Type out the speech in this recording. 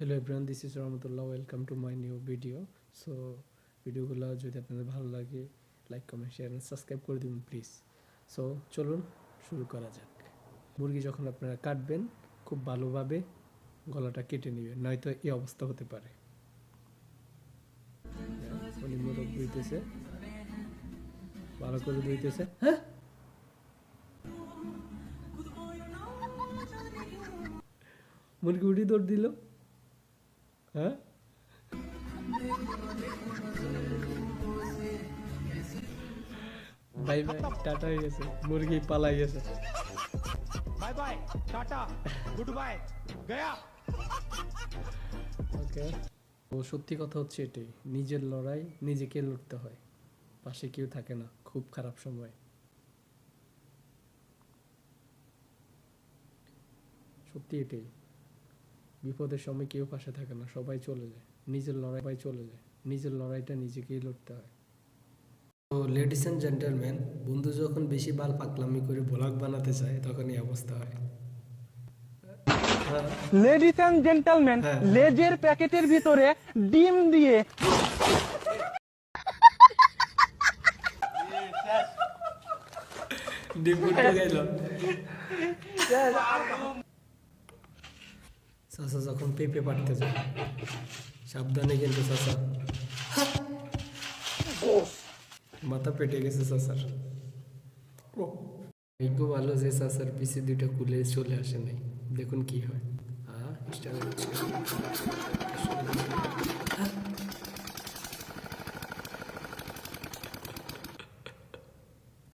Hello everyone this is Rahmatullah welcome to my new video so ভিডিওগুলো যদি আপনাদের ভালো লাগে লাইক কমেন্ট শেয়ার সাবস্ক্রাইব করে দিন প্লিজ সো চলুন শুরু করা যাক। মুরগি যখন আপনারা কাটবেন, খুব ভালোভাবে গলাটা কেটে নেবেন, নয়তো এই অবস্থা হতে পারে। উনি মোরগ ধুইতেছে। ভালো করে ধুইতেছে। হ্যাঁ? মুরগি উঠি দৌড় দিল। হ্যাঁ? ভাই বাই টাটা হয়ে গেছে। মুরগি পালাই গেছে। Bye bye tata good bye Gaya. Okay. ও সত্যি কথা হচ্ছে এটাই নিজের লড়াই নিজেকে লড়তে হয়। পাশে কেউ থাকে না খুব খারাপ সময়। সত্যি এটাই। বিপদের সময় কেউ পাশে থাকে না সবাই চলে যায়। নিজের লড়াই চলে যায়। নিজের লড়াইটা নিজেকেই লড়তে হয়। তো লেডিস অ্যান্ড জেন্টেলম্যান বন্ধু যখন বেশি বাল পাকলামি করে ব্লগ বানাতে চায় তখন এই অবস্থা হয়। Ladies and gentleman. লেজের প্যাকেটের ভিতরে ডিম দিয়ে ডিম গেল। চাচা যখন পেঁপে পাঠতে যায় সাবধানে কিন্তু চাচা মাথা পেটে গেছে চাচার ভাগ্য ভালো যে চাচার পিছে দুইটা কুলে চলে আসে নাই দেখুন কি হয় হ্যাঁ স্টার হচ্ছে। হ্যাঁ,